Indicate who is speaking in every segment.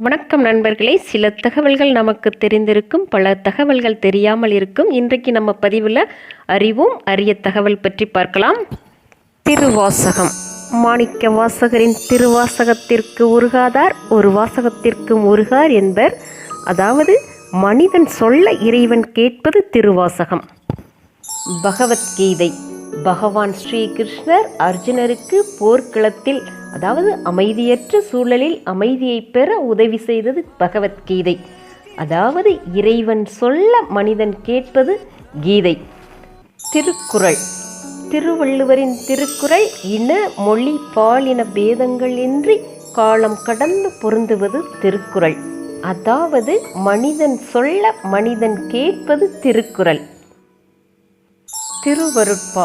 Speaker 1: வணக்கம் நண்பர்களே. சில தகவல்கள் நமக்கு தெரிந்திருக்கும் பல தகவல்கள் தெரியாமல் இருக்கும். இன்றைக்கு நம்ம பதிவில் அறிவோம் அரிய தகவல் பற்றி பார்க்கலாம். திருவாசகம். மாணிக்க வாசகரின் திருவாசகத்திற்கு உருகாதார் ஒரு வாசகத்திற்கும் உருகார் என்பர். அதாவது மனிதன் சொல்ல இறைவன் கேட்பது திருவாசகம். பகவத்கீதை. பகவான் ஸ்ரீகிருஷ்ணர் அர்ஜுனருக்கு போர்க்களத்தில் அதாவது அமைதியற்ற சூழலில் அமைதியை பெற உதவி செய்தது பகவத்கீதை. அதாவது இறைவன் சொல்ல மனிதன் கேட்பது கீதை. திருக்குறள். திருவள்ளுவரின் திருக்குறள் இன மொழி பாலின பேதங்கள் இன்றி காலம் கடந்து பொருந்துவது திருக்குறள். அதாவது மனிதன் சொல்ல மனிதன் கேட்பது திருக்குறள். திருவருட்பா.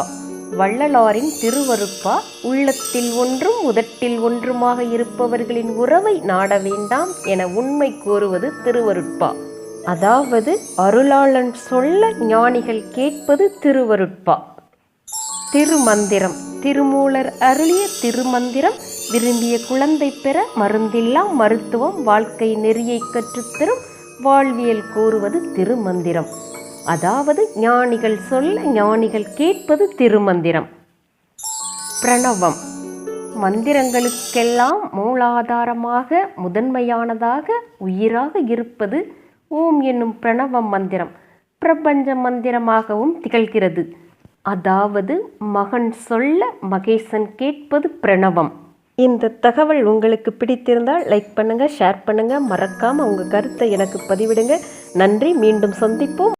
Speaker 1: வள்ளலாரின் திருவருப்பா உள்ளத்தில் ஒன்றும் உதட்டில் ஒன்றுமாக இருப்பவர்களின் உறவை நாட வேண்டாம் என உண்மை கூறுவது திருவருட்பா. அதாவது அருளாளன் சொல்ல ஞானிகள் கேட்பது திருவருட்பா. திருமந்திரம். திருமூலர் அருளிய திருமந்திரம் விரும்பிய குழந்தை பெற மருந்தில்லா மருத்துவம் வாழ்க்கை நெறியை கற்றுத்தரும் வாழ்வியல் கூறுவது திருமந்திரம். அதாவது ஞானிகள் சொல்ல ஞானிகள் கேட்பது திருமந்திரம். பிரணவம். மந்திரங்களுக்கெல்லாம் மூலாதாரமாக முதன்மையானதாக உயிராக இருப்பது ஓம் என்னும் பிரணவ மந்திரம். பிரபஞ்ச மந்திரமாகவும் திகழ்கிறது. அதாவது மகன் சொல்ல மகேசன் கேட்பது பிரணவம். இந்த தகவல் உங்களுக்கு பிடித்திருந்தால் லைக் பண்ணுங்கள் ஷேர் பண்ணுங்கள் மறக்காமல் உங்கள் கருத்தை எனக்கு பதிவிடுங்க. நன்றி மீண்டும் சந்திப்போம்.